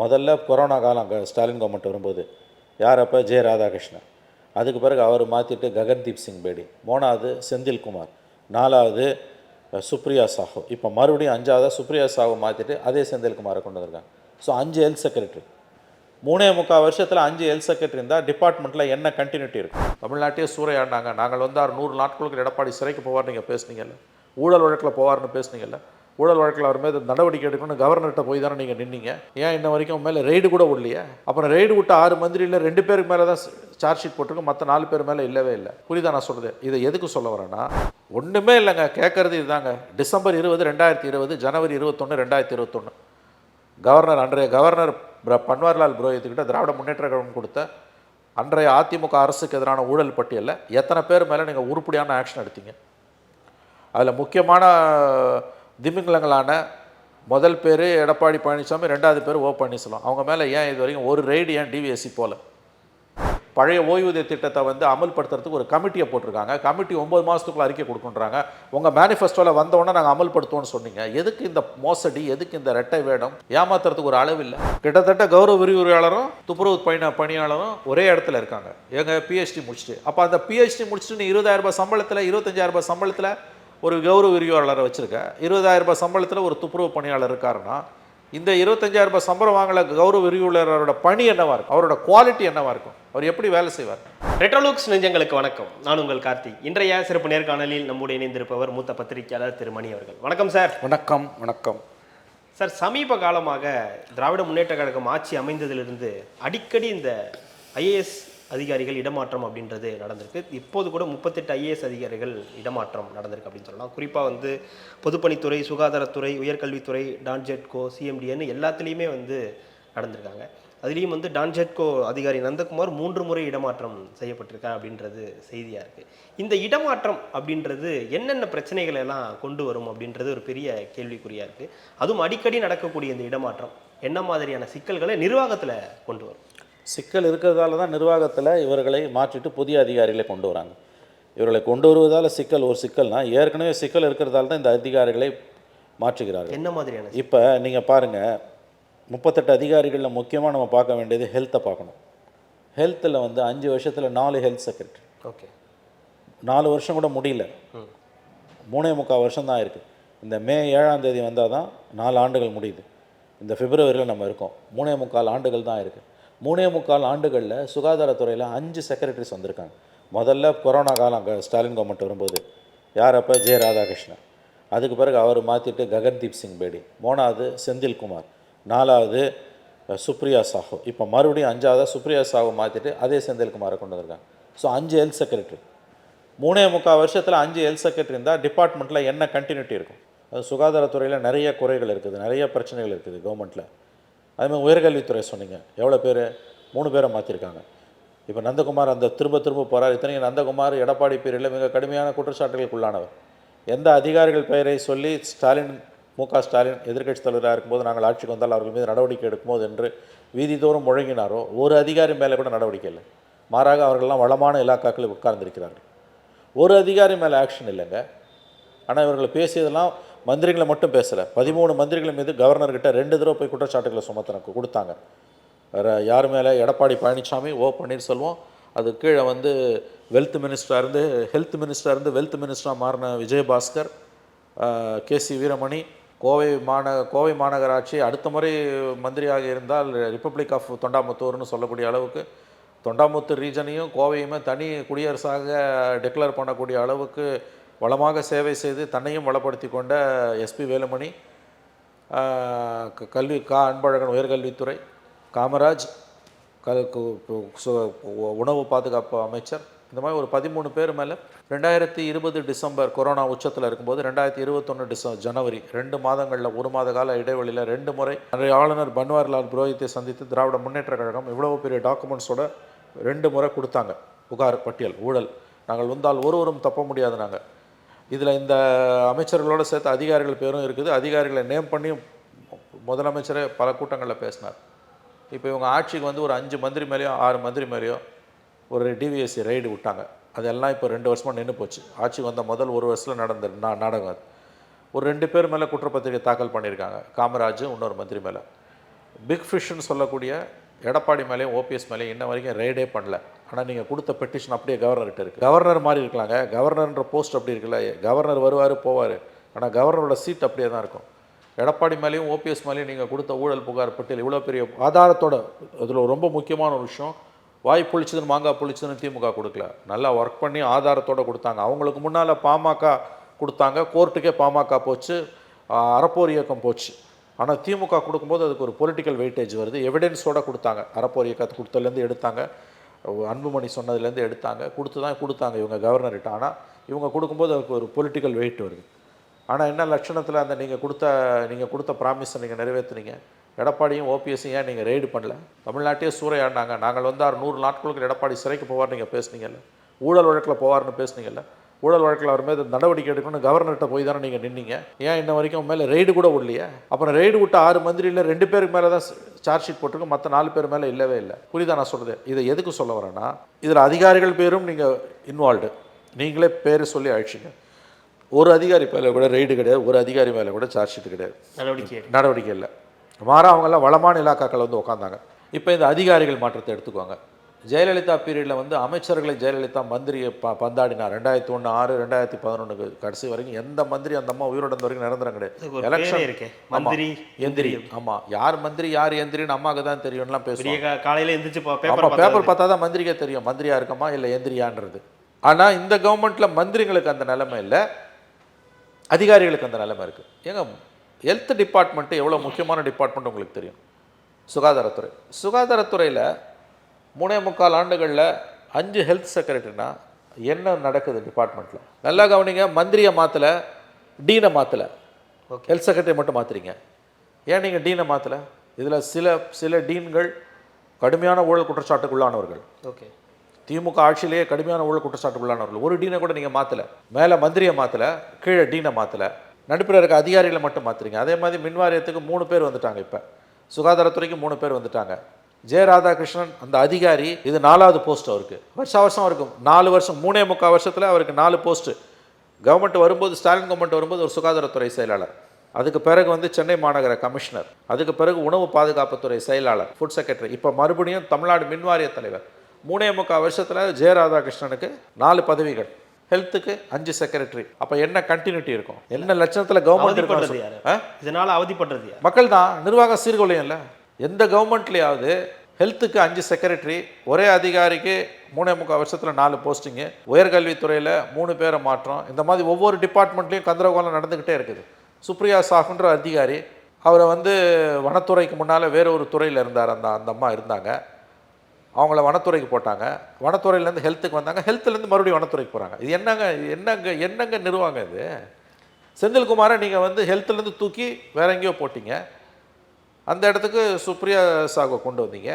முதல்ல கொரோனா காலம் அங்கே ஸ்டாலின் கவர்மெண்ட் வரும்போது. யார் அப்போ? ஜெய ராதாகிருஷ்ணன். அதுக்கு பிறகு அவர் மாற்றிட்டு ககன்தீப் சிங் பேடி. மூணாவது செந்தில்குமார் நாலாவது சுப்ரியா சாஹூ. இப்போ மறுபடியும் அஞ்சாவது சுப்ரியா சாஹூ மாற்றிட்டு அதே செந்தில்குமாரை கொண்டு வந்திருக்காங்க. ஸோ அஞ்சு ஹெல்த் செக்ரட்டரி மூணே முக்கால் வருஷத்தில் அஞ்சு ஹெல்த் செக்ரட்டரி இருந்தால் டிபார்ட்மெண்ட்டில் என்ன கண்டினியூட்டி இருக்கும்? தமிழ்நாட்டையே சூறையாடினாங்க. நாங்கள் வந்தார் நூறு நாட்களுக்கு எடப்பாடி சிறைக்கு போவார் நீங்கள் பேசுனீங்கல்ல? ஊழல் வழக்கில் போவார்னு பேசுனீங்கல்ல? ஊழல் வழக்கில் அவர் மீது நடவடிக்கை எடுக்கணும்னு கவர்னர்கிட்ட போய் தானே நீங்கள் நின்னீங்க? ஏன் இன்ன வரைக்கும் மேலே ரெய்டு கூட விடலையே? அப்புறம் ரெய்டு விட்ட ஆறு மந்திரியில் ரெண்டு பேருக்கு மேலே தான் சார்ஜ் ஷீட் போட்டிருக்கோம். மற்ற நாலு பேர் மேலே இல்லவே இல்லை. புரியுதா நான் சொல்கிறது இதை எதுக்கு சொல்ல வரேன்னா ஒன்றுமே இல்லைங்க. கேட்குறது இதுதாங்க. டிசம்பர் இருபது ரெண்டாயிரத்தி இருபது ஜனவரி இருபத்தொன்று ரெண்டாயிரத்தி இருபத்தொன்று கவர்னர் அன்றைய கவர்னர் பன்வாரிலால் புரோஹித்துக்கிட்ட திராவிட முன்னேற்ற கழகம் கொடுத்த அன்றைய அதிமுக அரசுக்கு எதிரான ஊழல் பட்டியலில் எத்தனை பேர் மேலே நீங்கள் உருப்படியான ஆக்ஷன் எடுத்தீங்க? அதில் முக்கியமான திமிங்கலங்களான முதல் பேர் எடப்பாடி பழனிசாமி ரெண்டாவது பேர் ஓ பன்னீர்செல்வம். அவங்க மேலே ஏன் இது வரைக்கும் ஒரு ரெய்டு ஏன் டிவிஎஸ்சி போல? பழைய ஓய்வூதிய திட்டத்தை வந்து அமல்படுத்துறதுக்கு ஒரு கமிட்டியை போட்டிருக்காங்க. கமிட்டி ஒம்பது மாதத்துக்குள்ள அறிக்கை கொடுக்குன்றாங்க உங்கள் மேனிஃபெஸ்டோவில் வந்தவொடனே நாங்கள் அமல்படுத்துவோம்னு சொன்னீங்க. எதுக்கு இந்த மோசடி? எதுக்கு இந்த ரெட்டை வேடம்? ஏமாத்துறதுக்கு ஒரு அளவு இல்லை. கிட்டத்தட்ட கௌரவ விரிவுரையாளரும் துப்புரவு பணி பணியாளரும் ஒரே இடத்துல இருக்காங்க. எங்கள் பிஹெச்டி முடிச்சுட்டு. அப்போ அந்த பிஹெச்டி முடிச்சுட்டு நீ இருபதாயிரம் ரூபாய் சம்பளத்தில் இருபத்தஞ்சாயிரம் ரூபாய் சம்பளத்தில் ஒரு கௌரவ விரிவாளரை வச்சுருக்க இருபதாயிரம் ரூபாய் சம்பளத்தில் ஒரு துப்புரவு பணியாளர் இருக்காருன்னா இந்த இருபத்தஞ்சாயிரம் ரூபாய் சம்பளம் வாங்கல கௌரவ விரிவுரையாளரோட பணி என்னவா இருக்கும்? அவரோட குவாலிட்டி என்னவா இருக்கும்? அவர் எப்படி வேலை செய்வார்? ரெட்ரோலுக்ஸ் நெஞ்சங்களுக்கு வணக்கம். நான் உங்கள் கார்த்திக் இன்றைய சிறப்பு நேர்காணலில் நம்முடைய இணைந்திருப்பவர் மூத்த பத்திரிகையாளர் திரு மணி அவர்கள். வணக்கம் சார். வணக்கம் வணக்கம். சார் சமீப காலமாக திராவிட முன்னேற்ற கழகம் ஆட்சி அமைந்ததிலிருந்து அடிக்கடி இந்த ஐஏஎஸ் அதிகாரிகள் இடமாற்றம் அப்படின்றது நடந்திருக்கு. இப்போது கூட முப்பத்தெட்டு ஐஏஎஸ் அதிகாரிகள் இடமாற்றம் நடந்திருக்கு அப்படின்னு சொல்லலாம். குறிப்பாக வந்து பொதுப்பணித்துறை சுகாதாரத்துறை உயர்கல்வித்துறை டான்ஜெட்கோ சிஎம்டிஎன்னு எல்லாத்துலேயுமே வந்து நடந்திருக்காங்க. அதுலேயும் வந்து டான்ஜெட்கோ அதிகாரி நந்தகுமார் மூன்று முறை இடமாற்றம் செய்யப்பட்டிருக்கா அப்படின்றது செய்தியாக இருக்குது இந்த இடமாற்றம் அப்படின்றது என்னென்ன பிரச்சனைகளை எல்லாம் கொண்டு வரும் அப்படின்றது ஒரு பெரிய கேள்விக்குறியாக இருக்குது அதுவும் அடிக்கடி நடக்கக்கூடிய இந்த இடமாற்றம் என்ன மாதிரியான சிக்கல்களை நிர்வாகத்தில் கொண்டு வரும். சிக்கல் இருக்கிறதால தான் நிர்வாகத்தில் இவர்களை மாற்றிட்டு புதிய அதிகாரிகளை கொண்டு வராங்க. இவர்களை கொண்டு வருவதால் சிக்கல் ஒரு சிக்கல்னா ஏற்கனவே சிக்கல் இருக்கிறதால தான் இந்த அதிகாரிகளை மாற்றுகிறார்கள். என்ன மாதிரியான இப்போ நீங்கள் பாருங்கள் முப்பத்தெட்டு அதிகாரிகளில் முக்கியமாக நம்ம பார்க்க வேண்டியது ஹெல்த்தை பார்க்கணும். ஹெல்த்தில் வந்து அஞ்சு வருஷத்தில் நாலு ஹெல்த் செக்ரட்டரி ஓகே. நாலு வருஷம் கூட முடியல. மூணே முக்கால் வருஷம் தான் இருக்குது இந்த மே ஏழாம் தேதி வந்தால் தான் நாலு ஆண்டுகள் முடியுது. இந்த பிப்ரவரியில் நம்ம இருக்கோம். மூணே முக்கால் ஆண்டுகள் தான் இருக்குது மூணே முக்கால் ஆண்டுகளில் சுகாதாரத்துறையில் அஞ்சு செக்ரட்டரிஸ் வந்திருக்காங்க. முதல்ல கொரோனா காலம் அங்கே ஸ்டாலின் கவர்மெண்ட் வரும்போது. யார் அப்போ? ஜெய ராதாகிருஷ்ணன். அதுக்கு பிறகு அவர் மாற்றிட்டு ககன்தீப் சிங் பேடி. மூணாவது செந்தில்குமார் நாலாவது சுப்ரியா சாஹு. இப்போ மறுபடியும் அஞ்சாவது சுப்ரியா சாஹு மாற்றிட்டு அதே செந்தில்குமாரை கொண்டு வந்திருக்காங்க. ஸோ அஞ்சு ஹெல்த் செக்ரட்டரி மூணே முக்கால் வருஷத்தில் அஞ்சு ஹெல்த் செக்ரட்டரி இருந்தால் டிபார்ட்மெண்ட்டில் என்ன கண்டினியூட்டி இருக்கும்? அது சுகாதாரத்துறையில் நிறைய குறைகள் இருக்குது நிறைய பிரச்சனைகள் இருக்குது கவர்மெண்ட்டில் அதுமாதிரி உயர்கல்வித்துறை சொன்னீங்க. எவ்வளோ பேர்? மூணு பேரை மாற்றிருக்காங்க இப்போ நந்தகுமார் அந்த திரும்ப திரும்ப போகிறார் இத்தனைக்கு நந்தகுமார் எடப்பாடி பேரில் மிக கடுமையான குற்றச்சாட்டுகளுக்கு உள்ளானவர். எந்த அதிகாரிகள் பெயரை சொல்லி ஸ்டாலின் மு க ஸ்டாலின் எதிர்க்கட்சி தலைவராக இருக்கும்போது நாங்கள் ஆட்சிக்கு வந்தால் அவர்கள் மீது நடவடிக்கை எடுக்கும்போது என்று வீதிதோறும் முழங்கினாரோ ஒரு அதிகாரி மேலே கூட நடவடிக்கை இல்லை. மாறாக அவர்கள்லாம் வளமான இலாக்காக்களில் உட்கார்ந்திருக்கிறார்கள். ஒரு அதிகாரி மேலே ஆக்ஷன் இல்லைங்க. ஆனால் இவர்கள் பேசியதெல்லாம் மந்திரிகளை மட்டும் பேசலை. பதிமூணு மந்திரிகள் மீது கவர்னர்கிட்ட ரெண்டு தடவை போய் குற்றச்சாட்டுகளை சுமத்தின கொடுத்தாங்க. வேறு யார் மேலே எடப்பாடி பழனிசாமி ஓ பன்னீர்செல்வம் அது கீழே வந்து வெல்த் மினிஸ்டராக இருந்து ஹெல்த் மினிஸ்டராக இருந்து வெல்த் மினிஸ்டராக மாறின விஜயபாஸ்கர் கே சி வீரமணி கோவை மாந கோவை மாநகராட்சி அடுத்த முறை மந்திரியாக இருந்தால் ரிப்பப்ளிக் ஆஃப் தொண்டாமுத்தூர்னு சொல்லக்கூடிய அளவுக்கு தொண்டாமுத்தூர் ரீஜனையும் கோவையுமே தனி குடியரசாக டிக்ளேர் பண்ணக்கூடிய அளவுக்கு வளமாக சேவை செய்து தன்னையும் வளப்படுத்தி கொண்ட எஸ்பி வேலுமணி க- கல்வி கா அன்பழகன் உயர்கல்வித்துறை காமராஜ் க உணவு பாதுகாப்பு அமைச்சர். இந்த மாதிரி ஒரு பதிமூணு பேர் மேலே ரெண்டாயிரத்தி இருபது டிசம்பர் கொரோனா உச்சத்தில் இருக்கும்போது ரெண்டாயிரத்தி இருபத்தொன்று டிச ஜனவரி ரெண்டு மாதங்களில் ஒரு மாத கால இடைவெளியில் ரெண்டு முறை அன்றைய ஆளுநர் பன்வாரிலால் புரோஹித்தை சந்தித்து திராவிட முன்னேற்ற கழகம் இவ்வளவு பெரிய டாக்குமெண்ட்ஸோட ரெண்டு முறை கொடுத்தாங்க. புகார் பட்டியல் ஊழல். நாங்கள் வந்தால் ஒருவரும் தப்ப முடியாது நாங்கள் இதில் இந்த அமைச்சர்களோடு சேர்த்து அதிகாரிகள் பேரும் இருக்குது. அதிகாரிகளை நேம் பண்ணியும் முதலமைச்சரே பல கூட்டங்களில் பேசினார். இப்போ இவங்க ஆட்சிக்கு வந்து ஒரு அஞ்சு மந்திரி மேலேயோ ஆறு மந்திரி மேலேயோ ஒரு டிவிஎஸ்சி ரைடு விட்டாங்க. அதெல்லாம் இப்போ ரெண்டு வருஷமாக நின்று போச்சு. ஆட்சிக்கு வந்த முதல் ஒரு வருஷத்தில் நடந்த நா நாடகம் அது. ஒரு ரெண்டு பேர் மேலே குற்றப்பத்திரிகை தாக்கல் பண்ணியிருக்காங்க. காமராஜ் இன்னொரு மந்திரி மேலே. பிக் ஃபிஷ்ன்னு சொல்லக்கூடிய எடப்பாடி மேலேயும் ஓபிஎஸ் மேலேயும் இன்ன வரைக்கும் ரைடே பண்ணல. ஆனால் நீங்கள் கொடுத்த பெட்டிஷன் அப்படியே கவர்னர்கிட்ட இருக்குது கவர்னர் மாதிரி இருக்கலாங்க. கவர்னர்ன்ற போஸ்ட் அப்படி இருக்குல்ல. கவர்னர் வருவார் போவார். ஆனால் கவர்னரோட சீட் அப்படியே தான் இருக்கும். எடப்பாடி மேலேயும் ஓபிஎஸ் மேலேயும் நீங்கள் கொடுத்த ஊழல் புகார் பட்டியல் இவ்வளோ பெரிய ஆதாரத்தோட இதில் ரொம்ப முக்கியமான ஒரு விஷயம் வாய் புளிச்சதுன்னு மாங்காய் புளிச்சதுன்னு திமுக கொடுக்கல. நல்லா ஒர்க் பண்ணி ஆதாரத்தோடு கொடுத்தாங்க. அவங்களுக்கு முன்னால் பாமக கொடுத்தாங்க. கோர்ட்டுக்கே பாமக போச்சு. அறப்போர் இயக்கம் போச்சு. ஆனால் திமுக கொடுக்கும்போது அதுக்கு ஒரு பொலிட்டிக்கல் வெயிட்டேஜ் வருது. எவிடென்ஸோடு கொடுத்தாங்க. அறப்போர் இயக்கத்தை கொடுத்ததுலேருந்து எடுத்தாங்க. அன்புமணி சொன்னதுலேருந்து எடுத்தாங்க. கொடுத்து தான் கொடுத்தாங்க இவங்க கவர்னர்கிட்ட. ஆனால் இவங்க கொடுக்கும்போது அதுக்கு ஒரு பொலிட்டிக்கல் வெயிட் வருது. ஆனால் என்ன லட்சணத்தில் அந்த நீங்கள் கொடுத்த நீங்கள் கொடுத்த ப்ராமிஸை நீங்கள் நிறைவேற்றுனீங்க எடப்பாடியும் ஓபிஎஸ்ஸையும் ஏன் நீங்கள் ரெய்டு பண்ணல? தமிழ்நாட்டையே சூறையாடினாங்க. நாங்கள் வந்து ஆறு நூறு நாட்களுக்கு எடப்பாடி சிறைக்கு போவார் நீங்கள் பேசுனீங்கல்ல? ஊழல் வழக்கில் போவார்னு பேசுனீங்கல்ல? ஊழல் வழக்கில் அவர் மீது நடவடிக்கை எடுக்கணும்னு கவர்னர்கிட்ட போய் தானே நீங்கள் நின்னீங்க. ஏன் இன்ன வரைக்கும் மேலே ரெய்டு கூட விடலையே? அப்புறம் ரெய்டு விட்ட ஆறு மந்திரியில் ரெண்டு பேருக்கு மேலே தான் சார்ஜ் ஷீட் போட்டிருக்கு மற்ற நாலு பேர் மேலே இல்லவே இல்லை. புரியுதா நான் சொல்கிறது இதை எதுக்கு சொல்ல வரேன்னா இதில் அதிகாரிகள் பேரும் நீங்கள் இன்வால்வ்டு நீங்களே பேர் சொல்லி அழிச்சிங்க. ஒரு அதிகாரி மேலே கூட ரெய்டு கிடையாது ஒரு அதிகாரி மேலே கூட சார்ஜ் ஷீட் கிடையாது. நடவடிக்கை. நடவடிக்கை இல்லை. மாறா அவங்கெல்லாம் வளமான இலாக்காக்கள் வந்து உட்காந்தாங்க இப்போ இந்த அதிகாரிகள் மாற்றத்தை எடுத்துக்குவாங்க. ஜெயலலிதா பீரியடில் வந்து அமைச்சர்களை ஜெயலலிதா மந்திரியை ப பந்தாடினார். ரெண்டாயிரத்தி ஒன்று ஆறு ரெண்டாயிரத்தி பதினொன்றுக்கு கடைசி வரைக்கும் எந்த மந்திரி அந்த அம்மா உயிரோட வரைக்கும் நிரந்தரம் கிடையாது. பேரே இருக்கே. மந்திரி எந்திரி. ஆமாம் யார் மந்திரி யார் எந்திரின்னு அம்மாவுக்கு தான் தெரியும்லாம் பேசுவோம் காலையில எந்திரிச்சு பேப்பர் பேப்பர் பார்த்தா தான் மந்திரிக்கே தெரியும். மந்திரியா இருக்கமா இல்லை எந்திரியான்றது. ஆனால் இந்த கவர்மெண்ட்டில் மந்திரிங்களுக்கு அந்த நிலைமை இல்லை. அதிகாரிகளுக்கு அந்த நிலைமை இருக்குது ஏங்க ஹெல்த் டிபார்ட்மெண்ட்டு எவ்வளோ முக்கியமான டிபார்ட்மெண்ட் உங்களுக்கு தெரியும்? சுகாதாரத்துறை. சுகாதாரத்துறையில் மூணே முக்கால் ஆண்டுகளில் அஞ்சு ஹெல்த் செக்ரட்டரினா என்ன நடக்குது டிபார்ட்மெண்ட்டில் நல்லா கவனிங்க மந்திரியை மாற்றலை டீனை மாற்றலை ஹெல்த் செக்ரட்டரி மட்டும் மாற்றுறீங்க ஏன் நீங்கள் டீனை மாற்றலை இதில் சில சில டீன்கள் கடுமையான ஊழல் குற்றச்சாட்டுக்குள்ளானவர்கள். ஓகே திமுக ஆட்சியிலேயே கடுமையான ஊழல் குற்றச்சாட்டுக்குள்ளானவர்கள். ஒரு டீனை கூட நீங்கள் மாற்றலை மேலே மந்திரியை மாற்றலை கீழே டீனை மாற்றலை நடுப்புற இருக்க அதிகாரிகளை மட்டும் மாற்றுறீங்க அதே மாதிரி மின் வாரியத்துக்கு மூணு பேர் வந்துட்டாங்க இப்போ. சுகாதாரத்துறைக்கு மூணு பேர் வந்துட்டாங்க. ஜெய ராதாகிருஷ்ணன் அந்த அதிகாரி இது நாலாவது போஸ்ட் அவருக்கு. வருஷம் வருஷம் இருக்கும் நாலு வருஷம் மூணே முக்கால் வருஷத்தில் அவருக்கு நாலு போஸ்ட்டு கவர்மெண்ட் வரும்போது ஸ்டாலின் கவர்மெண்ட் வரும்போது ஒரு சுகாதாரத்துறை செயலாளர். அதுக்கு பிறகு வந்து சென்னை மாநகர கமிஷனர் அதுக்கு பிறகு உணவு பாதுகாப்புத்துறை செயலாளர் ஃபுட் செக்ரட்டரி இப்போ மறுபடியும் தமிழ்நாடு மின்வாரிய தலைவர். மூணே முக்கால் வருஷத்தில் ஜெய ராதாகிருஷ்ணனுக்கு நாலு பதவிகள். ஹெல்த்துக்கு அஞ்சு செக்ரட்டரி அப்போ என்ன கண்டினியூட்டி இருக்கும்? என்ன லட்சணத்தில் கவர்மெண்ட் ஆ? இதனால அவதிப்படுறது யார்? மக்கள் தான் நிர்வாக சீர்குலையும் இல்லை எந்த கவர்மெண்ட்லேயாவது ஹெல்த்துக்கு அஞ்சு செக்ரட்டரி ஒரே அதிகாரிக்கு மூணே முக்கால் வருஷத்தில் நாலு போஸ்டிங்கு உயர்கல்வித்துறையில் மூணு பேரை மாற்றம் இந்த மாதிரி ஒவ்வொரு டிபார்ட்மெண்ட்லேயும் கந்தரகோலம் நடந்துக்கிட்டே இருக்குது. சுப்ரியா சாஹுன்ற அதிகாரி அவரை வந்து வனத்துறைக்கு முன்னால் வேற ஒரு துறையில் இருந்தார் அந்த அந்த அம்மா இருந்தாங்க. அவங்கள வனத்துறைக்கு போட்டாங்க. வனத்துறையிலேருந்து ஹெல்த்துக்கு வந்தாங்க. ஹெல்த்துலேருந்து மறுபடியும் வனத்துறைக்கு போகிறாங்க இது என்னங்க என்னங்க என்னங்க நிறுவாங்க இது? செந்தில்குமாரை நீங்கள் வந்து ஹெல்த்துலேருந்து தூக்கி வேற எங்கேயோ போட்டிங்க. அந்த இடத்துக்கு சுப்ரியா சாகுவை கொண்டு வந்தீங்க.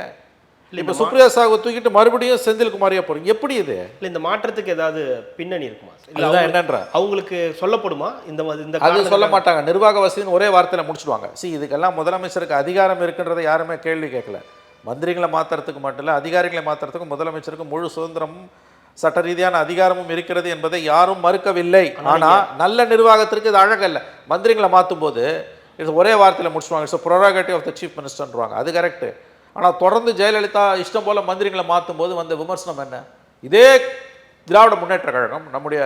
இப்போ சுப்ரியா சாகுவை தூக்கிட்டு மறுபடியும் செந்தில்குமாரியா போகிறீங்க எப்படி இது? இல்ல இந்த மாற்றத்துக்கு ஏதாவது பின்னணி இருக்குமா? இல்ல என்னன்ற. அவங்களுக்கு சொல்லப்படுமா? இந்த இந்த அது சொல்ல மாட்டாங்க. நிர்வாக வசதின்னு ஒரே வார்த்தையில் முடிச்சிடுவாங்க. see இதுக்கெல்லாம் முதலமைச்சருக்கு அதிகாரம் இருக்குன்றதை யாருமே கேள்வி கேட்கல. மந்திரிகளை மாற்றுறதுக்கு மட்டும் இல்லை அதிகாரிகளை மாற்றுறதுக்கு முதலமைச்சருக்கு முழு சுதந்திரமும் சட்ட ரீதியான அதிகாரமும் இருக்கிறது என்பதை யாரும் மறுக்கவில்லை. ஆனால் நல்ல நிர்வாகத்திற்கு இது அழகல்ல. மந்திரிகளை மாற்றும் போது இது ஒரே வார்த்தையில் முடிச்சுவாங்க it's prerogative of the chief மினிஸ்டர்ன்றாங்க அது கரெக்டு ஆனால் தொடர்ந்து ஜெயலலிதா இஷ்டம் போல மந்திரிகளை மாற்றும் போது வந்த விமர்சனம் என்ன? இதே திராவிட முன்னேற்ற கழகம் நம்முடைய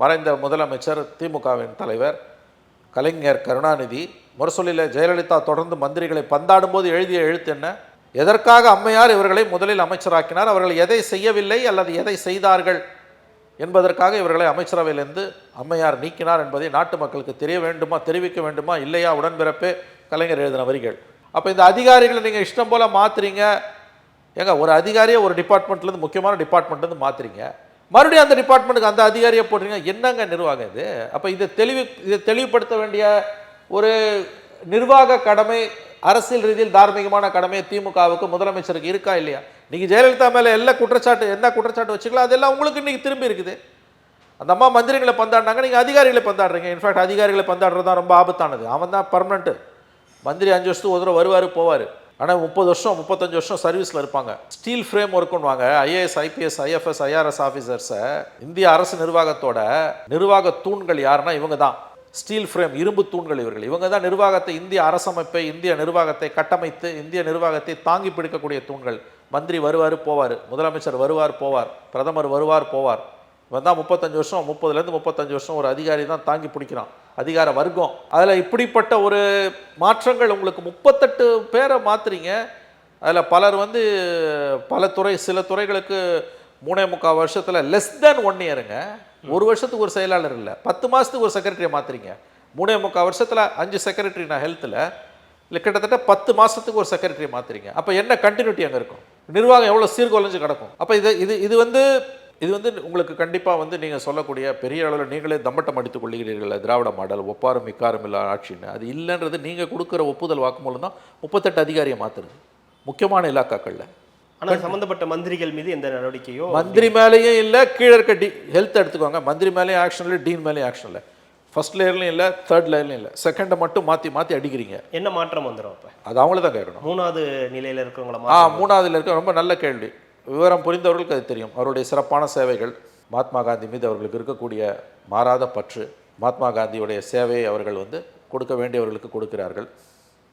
மறைந்த முதலமைச்சர் திமுகவின் தலைவர் கலைஞர் கருணாநிதி முரசொலியில் ஜெயலலிதா தொடர்ந்து மந்திரிகளை பந்தாடும்போது எழுதிய எழுத்து என்ன? எதற்காக அம்மையார் இவர்களை முதலில் அமைச்சராக்கினார்? அவர்கள் எதை செய்யவில்லை அல்லது எதை செய்தார்கள்? என்பதற்காக இவர்களை அமைச்சரவையிலிருந்து அம்மையார் நீக்கினார் என்பதை நாட்டு மக்களுக்கு தெரிய வேண்டுமா தெரிவிக்க வேண்டுமா இல்லையா உடன்பிறப்பே கலைஞர் எழுதின வரிகள். அப்போ இந்த அதிகாரிகளை நீங்கள் இஷ்டம் போல் மாற்றுறீங்க ஏங்க ஒரு அதிகாரியை ஒரு டிபார்ட்மெண்ட்லேருந்து முக்கியமான டிபார்ட்மெண்ட்லேருந்து மாற்றுறீங்க மறுபடியும் அந்த டிபார்ட்மெண்ட்டுக்கு அந்த அதிகாரியை போடுறீங்க. என்னங்க நிர்வாகம் இது? அப்போ இதை தெளிவு இதை தெளிவுபடுத்த வேண்டிய ஒரு நிர்வாக கடமை அரசியல் ரீதியில் தார்மீகமான கடமை திமுகவுக்கு முதலமைச்சருக்கு இருக்கா இல்லையா? நீங்கள் ஜெயலலிதா மேலே எல்லா குற்றச்சாட்டு என்ன குற்றச்சாட்டு வச்சுக்கலாம் அதெல்லாம் உங்களுக்கு இன்னைக்கு திரும்பி இருக்குது. அந்த அம்மா மந்திரிகளை பந்தாடினாங்க நீங்கள் அதிகாரிகளை பந்தாடுறீங்க. இன்ஃபேக்ட் அதிகாரிகளை பந்தாடுறது தான் ரொம்ப ஆபத்தானது. அவன் தான் பர்மனெண்ட்டு மந்திரி அஞ்சு வருஷத்துக்கு ஒரு தடவை வருவார் போவார். ஆனால் முப்பது வருஷம் முப்பத்தஞ்சு வருஷம் சர்வீஸில் இருப்பாங்க. ஸ்டீல் ஃப்ரேம் ஒர்க்குன்னுவாங்க ஐஏஎஸ் ஐபிஎஸ் ஐஎஃப்எஸ் ஐஆர்எஸ் ஆஃபீஸர்ஸை இந்திய அரசு நிர்வாகத்தோட நிர்வாக தூண்கள் யாருன்னா இவங்க தான். ஸ்டீல் ஃப்ரேம் இரும்பு தூண்கள் இவர்கள். இவங்க தான் நிர்வாகத்தை இந்திய அரசமைப்பை இந்திய நிர்வாகத்தை கட்டமைத்து இந்திய நிர்வாகத்தை தாங்கி பிடிக்கக்கூடிய தூண்கள். மந்திரி வருவார் போவார். முதலமைச்சர் வருவார் போவார். பிரதமர் வருவார் போவார். இவன் தான் முப்பத்தஞ்சு வருஷம் முப்பதுலேருந்து முப்பத்தஞ்சு வருஷம் ஒரு அதிகாரி தான் தாங்கி பிடிக்கிறான். அதிகார வர்க்கம். அதில் இப்படிப்பட்ட ஒரு மாற்றங்கள் உங்களுக்கு முப்பத்தெட்டு பேரை மாற்றுறீங்க அதில் பலர் வந்து பல துறை சில துறைகளுக்கு மூணே முக்கால் வருஷத்தில் லெஸ் தேன் ஒன் இயருங்க ஒரு வருஷத்துக்கு ஒரு செயலாளர் இல்லை. பத்து மாதத்துக்கு ஒரு செக்ரட்டரியை மாற்றுறீங்க மூணே முக்கால் வருஷத்தில் அஞ்சு செக்ரட்டரி நான் ஹெல்த்தில் இல்லை கிட்டத்தட்ட பத்து மாதத்துக்கு ஒரு செக்ரட்டரியை மாத்துறீங்க. அப்போ என்ன கண்டினியூட்டி அங்கே இருக்கும்? நிர்வாகம் எவ்வளோ சீர்குலைஞ்சு கிடக்கும்? அப்போ இது இது இது வந்து இது வந்து உங்களுக்கு கண்டிப்பாக வந்து நீங்கள் சொல்லக்கூடிய பெரிய அளவில் நீங்களே தம்பட்டம் அடித்துக் கொள்கிறீர்கள் திராவிட மாடல் ஒப்பாரும் மிக்காரும் இல்லா ஆட்சின்னு. அது இல்லைன்றது நீங்கள் கொடுக்குற ஒப்புதல் வாக்குமூலம் தான் முப்பத்தெட்டு அதிகாரியை மாற்றுறது முக்கியமான இலாக்காக்களில். ஆனால் சம்பந்தப்பட்ட மந்திரிகள் மீது எந்த நடவடிக்கையோ மந்திரி மேலேயும் இல்லை கீழே இருக்க டி ஹெல்த் எடுத்துக்கோங்க. மந்திரி மேலேயும் ஆக்ஷன் இல்லை டீன் மேலேயும் ஆக்ஷன் இல்லை. ஃபர்ஸ்ட் லேயர்லையும் இல்லை தேர்ட் லேயர்லையும் இல்லை. செகண்டை மட்டும் மாற்றி மாற்றி அடிக்கிறீங்க. என்ன மாற்றம் வந்துடும் அப்போ? அது அவங்கள தான் கேட்கணும். மூணாவது நிலையில் இருக்கிறவங்கள ஆ மூணாவதுல இருக்க ரொம்ப நல்ல கேள்வி. விவரம் புரிந்தவர்களுக்கு அது தெரியும். அவருடைய சிறப்பான சேவைகள் மகாத்மா காந்தி மீது அவர்களுக்கு இருக்கக்கூடிய மாறாத பற்று மகாத்மா காந்தியுடைய சேவையை அவர்கள் வந்து கொடுக்க வேண்டியவர்களுக்கு கொடுக்கிறார்கள்.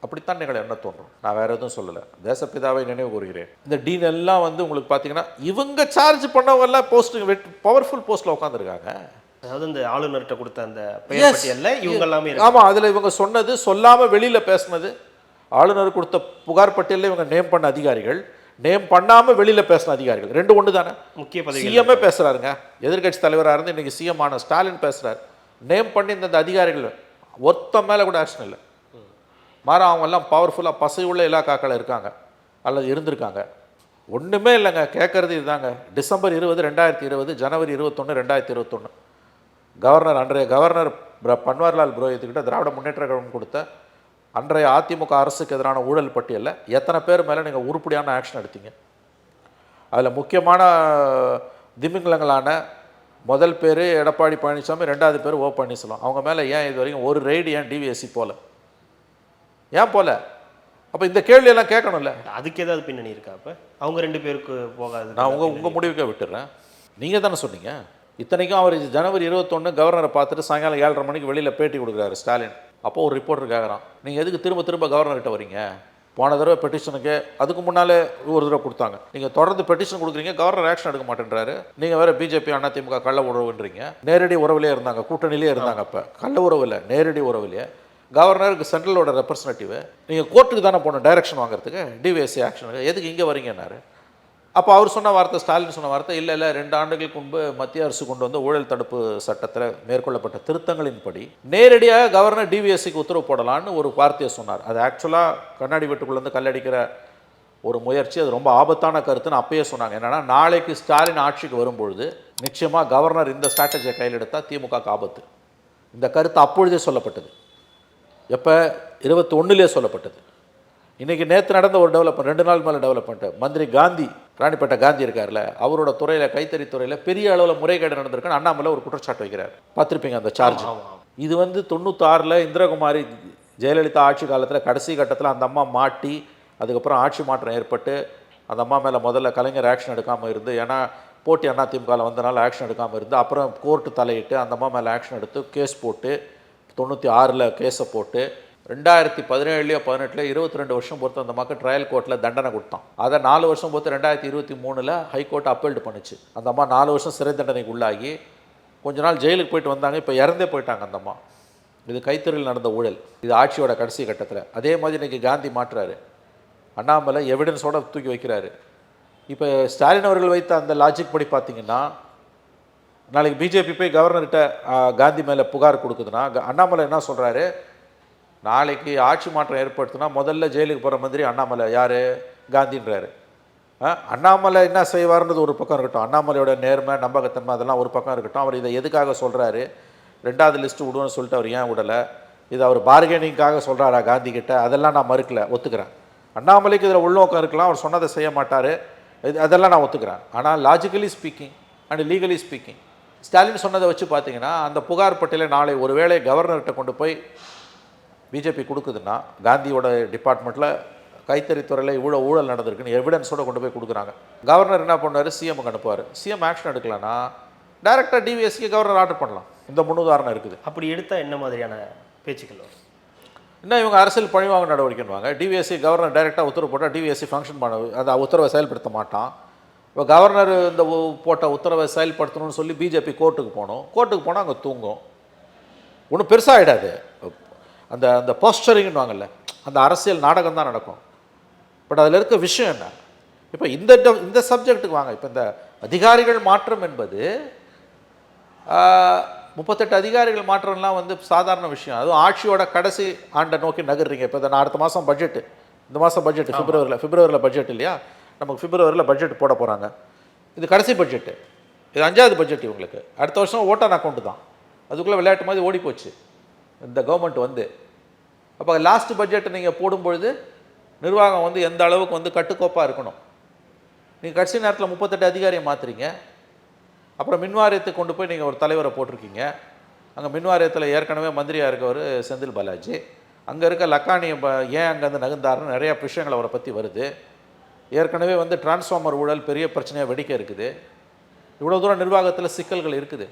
அப்படித்தான் நீங்கள் என்ன தோன்றும்? நான் வேற எதுவும் சொல்லலை. தேசப்பிதாவை நினைவு கூறுகிறேன். இந்த டீன் எல்லாம் வந்து உங்களுக்கு பார்த்தீங்கன்னா இவங்க சார்ஜ் பண்ணவங்கெல்லாம் போஸ்ட்டு பவர்ஃபுல் போஸ்ட்டில் உட்காந்துருக்காங்க அதாவது இந்த ஆளுநர்கிட்ட கொடுத்த அந்த பெயர் பட்டியலில் இவங்க எல்லாமே ஆமாம் அதில் இவங்க சொன்னது சொல்லாமல் வெளியில் பேசுனது. ஆளுநர் கொடுத்த புகார் பட்டியலில் இவங்க நேம் பண்ண அதிகாரிகள் நேம் பண்ணாமல் வெளியில் பேசின அதிகாரிகள். ரெண்டு ஒன்று தானே? முக்கிய பதவி சிஎம்ஏ பேசுகிறாருங்க எதிர்க்கட்சி தலைவராக இருந்து இன்னைக்கு சிஎம் ஆன ஸ்டாலின் பேசுகிறார் நேம் பண்ணி இந்த அதிகாரிகள் ஒருத்த மேலே கூட ஆக்ஷன் இல்லை. மாறா அவங்க எல்லாம் பவர்ஃபுல்லாக பசை உள்ள இலாக்காக்கள் இருக்காங்க. அல்லது இருந்திருக்காங்க. ஒன்றுமே இல்லைங்க. கேட்குறது இதுதாங்க. டிசம்பர் இருபது ரெண்டாயிரத்தி இருபது ஜனவரி இருபத்தொன்று ரெண்டாயிரத்தி இருபத்தொன்று கவர்னர் அன்றைய கவர்னர் பன்வாரிலால் புரோஹித்துக்கிட்ட திராவிட முன்னேற்ற கழகம் கொடுத்த அன்றைய அதிமுக அரசுக்கு எதிரான ஊழல் பட்டியலில் எத்தனை பேர் மேலே நீங்கள் உருப்படியான ஆக்ஷன் எடுத்தீங்க? அதில் முக்கியமான திமிங்கலங்களான முதல் பேர் எடப்பாடி பழனிசாமி ரெண்டாவது பேர் ஓ பன்னீர்செல்வம். அவங்க மேலே ஏன் இது வரைக்கும் ஒரு ரெய்டு ஏன் டிவிஎஸ்சி போல? ஏன் போல? அப்போ இந்த கேள்வியெல்லாம் கேட்கணும்ல. அதுக்கு ஏதாவது பின்னணி இருக்கா அப்போ? அவங்க ரெண்டு பேருக்கு போகாது நான் உங்கள் உங்கள் முடிவுக்கே விட்டுறேன். நீங்கள் தானே சொன்னீங்க? இத்தனைக்கும் அவர் ஜனவரி இருபத்தொன்று கவர்னரை பார்த்துட்டு சாயங்காலம் ஏழரை மணிக்கு வெளியில் பேட்டி கொடுக்குறாரு ஸ்டாலின். அப்போ ஒரு ரிப்போர்ட்டர் கேட்குறான் நீங்கள் எதுக்கு திரும்ப திரும்ப கவர்னர்கிட்ட வரீங்க? போன தடவை பெட்டிஷனுக்கு அதுக்கு முன்னாலே ஒரு தடவை கொடுத்தாங்க. நீங்கள் தொடர்ந்து பெட்டிஷன் கொடுக்குறீங்க கவர்னர் ஆக்ஷன் எடுக்க மாட்டேன்றாரு. நீங்கள் வேறு பிஜேபி அதிமுக கள்ள உறவுன்றீங்க. நேரடி உறவுலேயே இருந்தாங்க கூட்டணியிலே இருந்தாங்க அப்போ. கள்ள உறவு இல்லை நேரடி உறவுலையே கவர்னருக்கு சென்ட்ரலோட ரெப்ரஸன்டேட்டிவ் நீங்கள் கோர்ட்டுக்கு தானே போகணும் டைரக்ஷன் வாங்குறதுக்கு டிவிஎஸ்சி ஆக்ஷனுக்கு எதுக்கு இங்கே வரீங்கன்னாரு? அப்போ அவர் சொன்ன வார்த்தை ஸ்டாலின் சொன்ன வார்த்தை இல்லை இல்லை ரெண்டு ஆண்டுகளுக்கு முன்பு மத்திய அரசு கொண்டு வந்த ஊழல் தடுப்பு சட்டத்தில் மேற்கொள்ளப்பட்ட திருத்தங்களின்படி நேரடியாக கவர்னர் டிவிஎஸ்சிக்கு உத்தரவு போடலான்னு ஒரு வார்த்தையை சொன்னார். அது ஆக்சுவலாக கண்ணாடி வீட்டுக்குள்ளேருந்து கல்லடிக்கிற ஒரு முயற்சி. அது ரொம்ப ஆபத்தான கருத்துன்னு அப்பயே சொன்னாங்க. என்னென்னா நாளைக்கு ஸ்டாலின் ஆட்சிக்கு வரும்பொழுது நிச்சயமாக கவர்னர் இந்த ஸ்ட்ராட்டஜியை கையில் எடுத்தால் திமுக ஆபத்து. இந்த கருத்து அப்பொழுதே சொல்லப்பட்டது. எப்போ? இருபத்தி ஒன்றுலேயே சொல்லப்பட்டது. இன்றைக்கி நேற்று நடந்த ஒரு டெவலப்மெண்ட் ரெண்டு நாள் மேலே டெவலப்மெண்ட்டு மந்திரி காந்தி ராணிப்பேட்டை காந்தி இருக்கார்ல அவரோட துறையில் கைத்தறி துறையில் பெரிய அளவில் முறைகேடு நடந்திருக்குன்னு அண்ணாமலை ஒரு குற்றச்சாட்டு வைக்கிறார். பார்த்துருப்பீங்க அந்த சார்ஜ் இது வந்து தொண்ணூத்தாறில் இந்திரகுமாரி ஜெயலலிதா ஆட்சி காலத்தில் கடைசி கட்டத்தில் அந்த அம்மா மாட்டி அதுக்கப்புறம் ஆட்சி மாற்றம் ஏற்பட்டு அந்த அம்மா மேலே முதல்ல கலைஞர் ஆக்ஷன் எடுக்காமல் இருந்து ஏன்னா போட்டி அண்ணா திமுகவில் வந்தனால ஆக்ஷன் எடுக்காமல் இருந்து அப்புறம் கோர்ட்டு தலையிட்டு அந்த அம்மா மேலே ஆக்ஷன் எடுத்து கேஸ் போட்டு தொண்ணூற்றி ஆறில் கேஸை போட்டு ரெண்டாயிரத்தி பதினேழுலையோ பதினெட்டுல இருபத்தி ரெண்டு வருஷம் பொறுத்து அந்த மக்கள் ட்ரையல் கோர்ட்டில் தண்டனை கொடுத்தான். அதை நாலு வருஷம் பொறுத்து ரெண்டாயிரத்தி இருபத்தி மூணில் ஹைகோர்ட் அப்பீல்டு பண்ணுச்சு. அந்த அம்மா நாலு வருஷம் சிறை தண்டனைக்கு உள்ளாகி கொஞ்ச நாள் ஜெயிலுக்கு போயிட்டு வந்தாங்க இப்போ இறந்தே போயிட்டாங்க அந்த அம்மா. இது கைத்தறியில் நடந்த ஊழல் இது ஆட்சியோட கடைசி கட்டத்தில். அதே மாதிரி இன்றைக்கி காந்தி மாற்றுறாரு அண்ணாமலை எவிடன்ஸோட தூக்கி வைக்கிறாரு. இப்போ ஸ்டாலின் அவர்கள் வைத்த அந்த லாஜிக் படி பார்த்தீங்கன்னா நாளைக்கு பிஜேபி போய் கவர்னர்கிட்ட காந்தி மேலே புகார் கொடுக்குதுன்னா க- அண்ணாமலை என்ன சொல்கிறாரு நாளைக்கு ஆட்சி மாற்றம் ஏற்படுத்தினா முதல்ல ஜெயிலுக்கு போகிற மாதிரி அண்ணாமலை. யார்? காந்தின்றாரு. அண்ணாமலை என்ன செய்வார்ன்றது ஒரு பக்கம் இருக்கட்டும். அண்ணாமலையோட நேர்மை நம்பகத்தன்மை அதெல்லாம் ஒரு பக்கம் இருக்கட்டும். அவர் இதை எதுக்காக சொல்கிறாரு ரெண்டாவது லிஸ்ட்டு விடுவோன்னு சொல்லிட்டு அவர் ஏன் விடலை? இது அவர் பார்கெனிங்காக சொல்கிறாரா காந்தி கிட்ட? அதெல்லாம் நான் மறுக்கலை ஒத்துக்கிறேன். அண்ணாமலைக்கு இதில் உள்நோக்கம் இருக்கலாம். அவர் சொன்னதை செய்ய மாட்டார். இது அதெல்லாம் நான் ஒத்துக்கிறேன். ஆனால் logically speaking and legally speaking Stalin சொன்னதை வச்சு பார்த்தீங்கன்னா அந்த புகார் பட்டியலை நாளை ஒருவேளை கவர்னர்கிட்ட கொண்டு போய் பிஜேபி கொடுக்குதுன்னா காந்தியோட டிபார்ட்மெண்ட்டில் கைத்தறித்துறையில் இவ்வளோ ஊழல் நடந்திருக்குன்னு எவிடன்ஸோட கொண்டு போய் கொடுக்குறாங்க. கவர்னர் என்ன பண்ணாரு சிஎம்க்கு அனுப்புவார். சிஎம் ஆக்ஷன் எடுக்கலன்னா டைரெக்டாக டிவிஎஸ்க்கு கவர்னர் ஆர்டர் பண்ணலாம். இந்த முன்னுதாரணம் இருக்குது. அப்படி எடுத்தா என்ன மாதிரியான பேச்சுக்கள் வரும்? இன்னும் இவங்க அரசியல் பழிவாங்க நடவடிக்கைன்னுவாங்க. டிவிஎஸ்சி கவர்னர் டைரெக்டாக உத்தரவு போட்டால் டிவிஎஸ்சி ஃபங்க்ஷன் பண்ண அந்த உத்தரவை செயல்படுத்த மாட்டான். இப்போ கவர்னர் இந்த போட்ட உத்தரவை செயல்படுத்தணும்னு சொல்லி பிஜேபி கோர்ட்டுக்கு போகணும் கோர்ட்டுக்கு போனால் அங்கே தூங்கும். ஒன்றும் பெருசாகிடாது அந்த அந்த போஸ்டரிங்னுவாங்கல்ல அந்த அரசியல் நாடகம் தான் நடக்கும். பட் அதில் இருக்க விஷயம் என்ன? இப்போ இந்த ட- இந்த சப்ஜெக்ட்டுக்கு வாங்க. இப்போ இந்த அதிகாரிகள் மாற்றம் என்பது முப்பத்தெட்டு அதிகாரிகள் மாற்றம்லாம் வந்து சாதாரண விஷயம். அதுவும் ஆட்சியோட கடைசி ஆண்டை நோக்கி நகர்றீங்க. இப்போ இந்த அடுத்த மாதம் பட்ஜெட்டு இந்த மாதம் பட்ஜெட் பிப்ரவரியில் பிப்ரவரியில் பட்ஜெட் இல்லையா? நமக்கு பிப்ரவரியில் பட்ஜெட் போட போகிறாங்க இது கடைசி பட்ஜெட்டு இது அஞ்சாவது பட்ஜெட் இவங்களுக்கு. அடுத்த வருஷம் ஓட்டான் அக்கௌண்ட் தான். அதுக்குள்ளே விளையாட்டு மாதிரி ஓடி போச்சு இந்த கவர்மெண்ட் வந்து. அப்போ லாஸ்ட் பட்ஜெட்டை நீங்கள் போடும்பொழுது நிர்வாகம் வந்து எந்த அளவுக்கு வந்து கட்டுக்கோப்பாக இருக்கணும்? நீங்கள் கடைசி நேரத்தில் முப்பத்தெட்டு அதிகாரியை மாற்றுறீங்க அப்புறம் மின்வாரியத்துக்கு கொண்டு போய் நீங்கள் ஒரு தலைவரை போட்டிருக்கீங்க. அங்கே மின்வாரியத்தில் ஏற்கனவே மந்திரியாக இருக்கவர் செந்தில் பாலாஜி. அங்கே இருக்க லக்கானியை ப- ஏன் அங்கேருந்து நகுந்தாருன்னு நிறையா விஷயங்கள் அவரை பற்றி வருது. ஏற்கனவே வந்து டிரான்ஸ்ஃபார்மர் ஊழல் பெரிய பிரச்சனையாக வெடிக்க இருக்குது. இவ்வளோ தூரம் நிர்வாகத்தில் சிக்கல்கள் இருக்குது.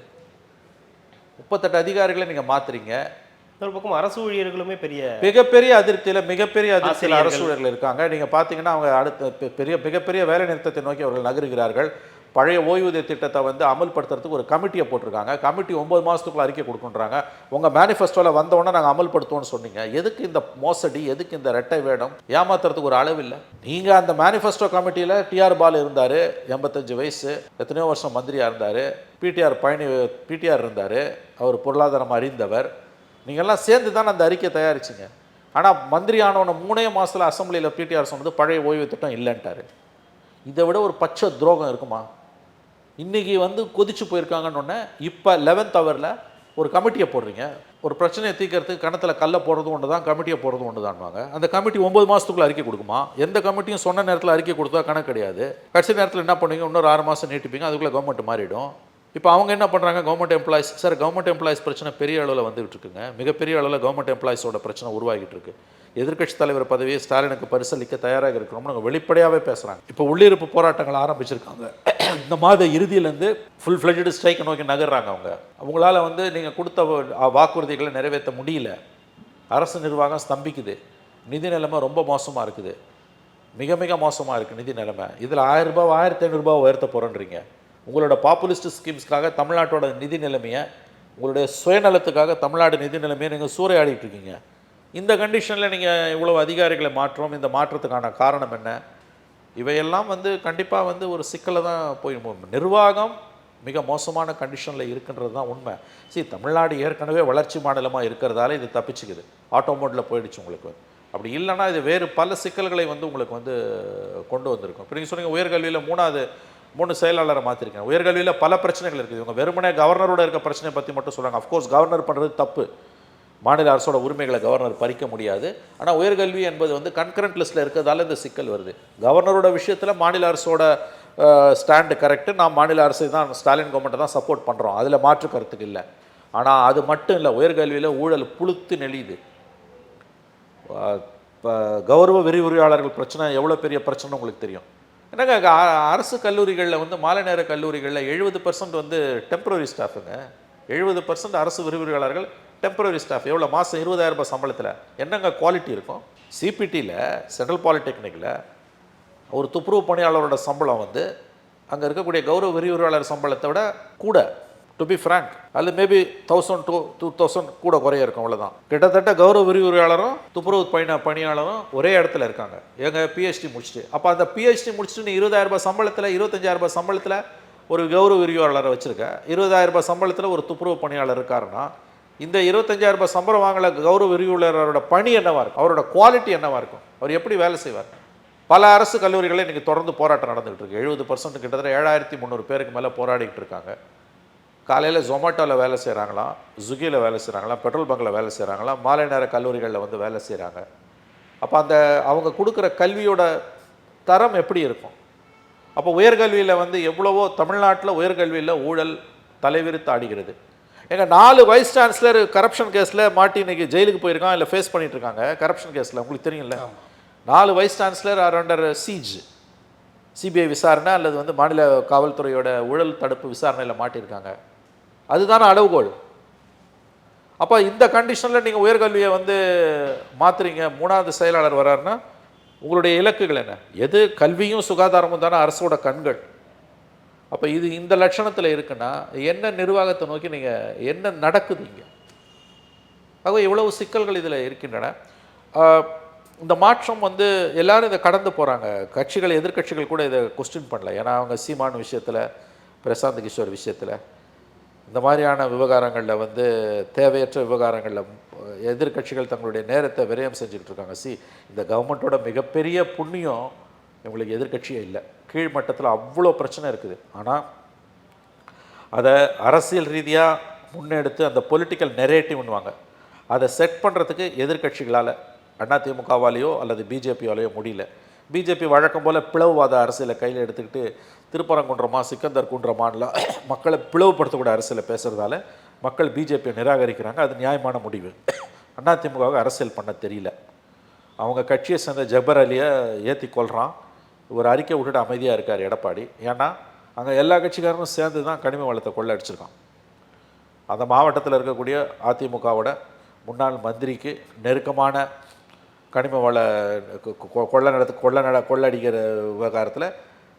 முப்பத்தெட்டு அதிகாரிகளை நீங்கள் மாற்றுறீங்க இன்னொரு பக்கம் அரசு ஊழியர்களுமே பெரிய மிகப்பெரிய அதிருப்தியில் மிகப்பெரிய அதிருப்தியில். அரசு ஊழியர்கள் இருக்காங்க. நீங்கள் பார்த்தீங்கன்னா அவங்க அடுத்த பெரிய மிகப்பெரிய வேலை நிறுத்தத்தை நோக்கி அவர்கள் நகருகிறார்கள். பழைய ஓய்வூதிய திட்டத்தை வந்து அமல்படுத்துறதுக்கு ஒரு கமிட்டியை போட்டிருக்காங்க. கமிட்டி ஒன்பது மாதத்துக்குள்ள அறிக்கை கொடுக்குன்றாங்க. உங்கள் மேனிஃபெஸ்டோவில் வந்தவொடனே நாங்கள் அமல்படுத்துவோம்னு சொன்னீங்க. எதுக்கு இந்த மோசடி? எதுக்கு இந்த ரெட்டை வேடம்? ஏமாத்துறதுக்கு ஒரு அளவு இல்லை. நீங்கள் அந்த மேனிஃபெஸ்டோ கமிட்டியில் டிஆர் பால் இருந்தார். எண்பத்தஞ்சு வயசு. எத்தனையோ வருஷம் மந்திரியாக இருந்தார். பிடிஆர் பழனி பிடிஆர் இருந்தார். அவர் பொருளாதாரம் அறிந்தவர். நீங்கள்லாம் சேர்ந்து தான் அந்த அறிக்கையை தயாரிச்சிங்க. ஆனால் மந்திரி ஆனவன மூணே மாதத்தில் அசெம்பிளியில் பிடிஆர் சொன்னது பழைய ஓய்வு திட்டம் இல்லைன்ட்டாரு. இதை விட ஒரு பச்சை துரோகம் இருக்குமா? இன்றைக்கி வந்து கொதிச்சு போயிருக்காங்கன்னு இப்போ லெவன்த் ஹவரில் ஒரு கமிட்டியை போடுறீங்க. ஒரு பிரச்சனையை தீர்க்கறதுக்கு கணத்தில் கல்லை போடுறதும் ஒன்று தான் கமிட்டியை போடுறதும் ஒன்று தான்வாங்க அந்த கமிட்டி ஒம்பது மாதத்துக்குள்ளே அறிக்கை கொடுக்குமா? எந்த கமிட்டியும் சொன்ன நேரத்தில் அறிக்கை கொடுத்தா கணக்கு கிடையாது. கடைசி நேரத்தில் என்ன பண்ணுவீங்க? இன்னொரு ஆறு மாதம் நீட்டிப்பீங்க அதுக்குள்ளே கவர்மெண்ட் மாறிடும். இப்போ அவங்க என்ன பண்ணுறாங்க government employees sir government employees பிரச்சனை பெரிய அளவில் வந்துகிட்டு இருக்குங்க. மிகப்பெரிய அளவில் கவர்மெண்ட் எம்ப்ளாயிஸோட பிரச்சனை உருவாகிட்டு இருக்கு. எதிர்க்கட்சி தலைவர் பதவியை ஸ்டாலினுக்கு பரிசளிக்க தயாராக இருக்கிறோம்னு அவங்க வெளிப்படையாகவே பேசுகிறாங்க இப்போ உள்ளிருப்பு போராட்டங்கள் ஆரம்பிச்சிருக்காங்க. இந்த மாத இறுதியிலேருந்து ஃபுல் ஃப்ளெஜ்டு ஸ்ட்ரைக்கை நோக்கி நகர்றாங்க அவங்க. அவங்களால வந்து நீங்கள் கொடுத்த வாக்குறுதிகளை நிறைவேற்ற முடியல. அரசு நிர்வாகம் ஸ்தம்பிக்குது. நிதி நிலைமை ரொம்ப மோசமாக இருக்குது. மிக மிக மோசமாக இருக்குது நிதி நிலைமை. இதில் ஆயிரம் ரூபாய் ஆயிரத்தி ஐநூறுரூபா உயர்த்த போகிறேன்றீங்க உங்களோட பாப்புலிஸ்ட் ஸ்கீம்ஸ்க்காக தமிழ்நாட்டோட நிதி நிலைமையை உங்களுடைய சுயநலத்துக்காக தமிழ்நாடு நிதி நிலைமையை நீங்கள் சூறையாடிட்டு இருக்கீங்க. இந்த கண்டிஷனில் நீங்கள் இவ்வளோ அதிகாரிகளை மாற்றோம் இந்த மாற்றத்துக்கான காரணம் என்ன? இவையெல்லாம் வந்து கண்டிப்பாக வந்து ஒரு சிக்கலை தான் போய் நிர்வாகம் மிக மோசமான கண்டிஷனில் இருக்குன்றது தான் உண்மை. சரி தமிழ்நாடு ஏற்கனவே வளர்ச்சி மாநிலமாக இருக்கிறதால இது தப்பிச்சுக்குது. ஆட்டோமோட்டில் போயிடுச்சு உங்களுக்கு. அப்படி இல்லைன்னா இது வேறு பல சிக்கல்களை வந்து உங்களுக்கு வந்து கொண்டு வந்திருக்கும். இப்போ நீங்கள் சொன்னீங்க உயர்கல்வியில் மூணாவது மூணு செயலாளரை மாற்றிருக்கேன் உயர்கல்வியில் பல பிரச்சனைகள் இருக்குது. இவங்க வெறுமனே கவர்னரோட இருக்க பிரச்சனையை பற்றி மட்டும் சொல்கிறாங்க அஃப்கோர்ஸ் கவர்னர் பண்ணுறது தப்பு. மாநில அரசோட உரிமைகளை கவர்னர் பறிக்க முடியாது. ஆனால் உயர்கல்வி என்பது வந்து கன்கரண்ட் லிஸ்ட்டில் இருக்கிறதால இந்த சிக்கல் வருது. கவர்னரோட விஷயத்தில் மாநில அரசோட ஸ்டாண்டு கரெக்டு நான் மாநில அரசு தான் ஸ்டாலின் கவர்மெண்ட்டை தான் சப்போர்ட் பண்ணுறோம் அதில் மாற்று கருத்துக்கு இல்லை. ஆனால் அது மட்டும் இல்லை உயர்கல்வியில் ஊழல் புழுத்து நெளியுது. இப்போ கௌரவ விரிவுரையாளர்கள் பிரச்சனை எவ்வளோ பெரிய பிரச்சனை உங்களுக்கு தெரியும். என்னங்க அரசு கல்லூரிகளில் வந்து மாலை நேர கல்லூரிகளில் எழுபது பர்சன்ட் வந்து டெம்பரரி ஸ்டாஃபுங்க எழுபது பர்சன்ட் அரசு விரிவுரையாளர்கள் டெம்பரரி ஸ்டாஃப் எவ்வளோ? மாதம் இருபதாயிரம் ரூபாய் சம்பளத்தில். என்னங்க குவாலிட்டி இருக்கும்? சிபிடியில் சென்ட்ரல் பாலிடெக்னிக்கில் ஒரு துப்புரவு பணியாளரோட சம்பளம் வந்து அங்கே இருக்கக்கூடிய கௌரவ விரிவுரையாளர் சம்பளத்தை விட கூட டு பி ஃப்ராங்க் அதில் maybe thousand two two thousand கூட குறைய இருக்கும் அவ்வளோதான் கிட்டத்தட்ட கௌரவ விரிவுரையாளரும் துப்புரவு பணி பணியாளரும் ஒரே இடத்துல இருக்காங்க. எங்கள் பிஹெச்டி முடிச்சுட்டு. அப்போ அந்த பிஹெச்டி முடிச்சுட்டு நீ இருபதாயிரம் ரூபாய் சம்பளத்தில் இருபத்தஞ்சாயிரம் ரூபாய் சம்பளத்தில் ஒரு கௌரவ விரிவாளரை வச்சுருக்க. இருபதாயிரம் ரூபாய் சம்பளத்தில் ஒரு துப்புரவு பணியாளர் இருக்காருன்னா இந்த இருபத்தஞ்சாயிரம் ரூபாய் சம்பளம் வாங்கல கௌரவ விரிவுரையாளரோட பணி என்னவாக இருக்கும்? அவரோட குவாலிட்டி என்னவா இருக்கும்? அவர் எப்படி வேலை செய்வார்? பல அரசு கல்லூரிகளில் இன்றைக்கி தொடர்ந்து போராட்டம் நடந்துகிட்டு இருக்கு. எழுபது பர்சன்ட் கிட்டத்தட்ட ஏழாயிரத்தி முந்நூறு பேருக்கு மேலே போராடிக்கிட்டு இருக்காங்க. காலையில் ஜொமேட்டோவில் வேலை செய்கிறாங்களாம் ஸ்விக்கியில் வேலை செய்கிறாங்களாம் பெட்ரோல் பங்கில் வேலை செய்கிறாங்களாம் மாலை நேர கல்லூரிகளில் வந்து வேலை செய்கிறாங்க அப்போ அந்த அவங்க கொடுக்குற கல்வியோட தரம் எப்படி இருக்கும்? அப்போ உயர்கல்வியில் வந்து எவ்வளவோ தமிழ்நாட்டில் உயர்கல்வியில் ஊழல் தலைவிரித்து ஆடுகிறது. எங்க நாலு வைஸ் சான்சலர் கரப்ஷன் கேஸில் மாட்டி இன்னைக்கு ஜெயிலுக்கு போயிருக்கான் இல்லை ஃபேஸ் பண்ணிட்டு இருக்காங்க கரப்ஷன் கேஸில் உங்களுக்கு தெரியும்ல? நாலு vice chancellor are under siege CBI விசாரணை அல்லது வந்து மாநில காவல்துறையோட ஊழல் தடுப்பு விசாரணையில் மாட்டியிருக்காங்க. அதுதானே அளவுகோல். அப்போ இந்த கண்டிஷனில் நீங்கள் உயர்கல்வியை வந்து மாற்றுறீங்க மூணாவது செயலாளர் வராருன்னா உங்களுடைய இலக்குகள் என்ன? எது கல்வியும் சுகாதாரமும் தானே அரசோட கண்கள். அப்போ இது இந்த லட்சணத்தில் இருக்குன்னா என்ன நிர்வாகத்தை நோக்கி நீங்கள் என்ன நடக்குது இங்கே? ஆக இவ்வளவு சிக்கல்கள் இதில் இருக்கின்றன. இந்த மாற்றம் வந்து எல்லாரும் இதை கடந்து போகிறாங்க கட்சிகள் எதிர்க்கட்சிகள் கூட இதை கொஸ்டின் பண்ணல. ஏன்னா அவங்க சீமான விஷயத்தில் பிரசாந்த் கிஷோர் விஷயத்தில். இந்த மாதிரியான விவகாரங்களில் வந்து தேவையற்ற விவகாரங்களில் எதிர்க்கட்சிகள் தங்களுடைய நேரத்தை விரயம் செஞ்சுக்கிட்டு இருக்காங்க சி இந்த கவர்மெண்ட்டோட மிகப்பெரிய புண்ணியம் இவங்களுக்கு எதிர்க்கட்சியே இல்லை. கீழ்மட்டத்தில் அவ்வளோ பிரச்சனை இருக்குது. ஆனால் அதை அரசியல் ரீதியாக முன்னெடுத்து அந்த பொலிட்டிக்கல் நெரேட்டிவ்னுவாங்க அதை செட் பண்ணுறதுக்கு எதிர்க்கட்சிகளால் அதிமுகவாலேயோ அல்லது பிஜேபியாலேயோ முடியல. பிஜேபி வழக்கம் போல் பிளவுவாத அரசியலை கையில் எடுத்துக்கிட்டு திருப்பரங்குன்றமா சிக்கந்தர் குன்றமான்லாம் மக்களை பிளவுபடுத்தக்கூடிய அரசியலை பேசுகிறதால மக்கள் பிஜேபியை நிராகரிக்கிறாங்க. அது நியாயமான முடிவு. அதிமுகவுக்கு அரசியல் பண்ண தெரியல. அவங்க கட்சியை சேர்ந்த ஜபர் அலியை ஏற்றி கொள்கிறான் ஒரு அறிக்கை விட்டுட்டு அமைதியாக இருக்கார் எடப்பாடி. ஏன்னா அங்கே எல்லா கட்சிக்காரரும் சேர்ந்து தான் கனிம வளத்தை கொள்ளடிச்சிருக்கான் அந்த மாவட்டத்தில் இருக்கக்கூடிய அதிமுகவோட முன்னாள் மந்திரிக்கு நெருக்கமான கனிம வள கொள்ள நடத்து கொள்ள நட கொள்ளடிக்கிற விவகாரத்தில்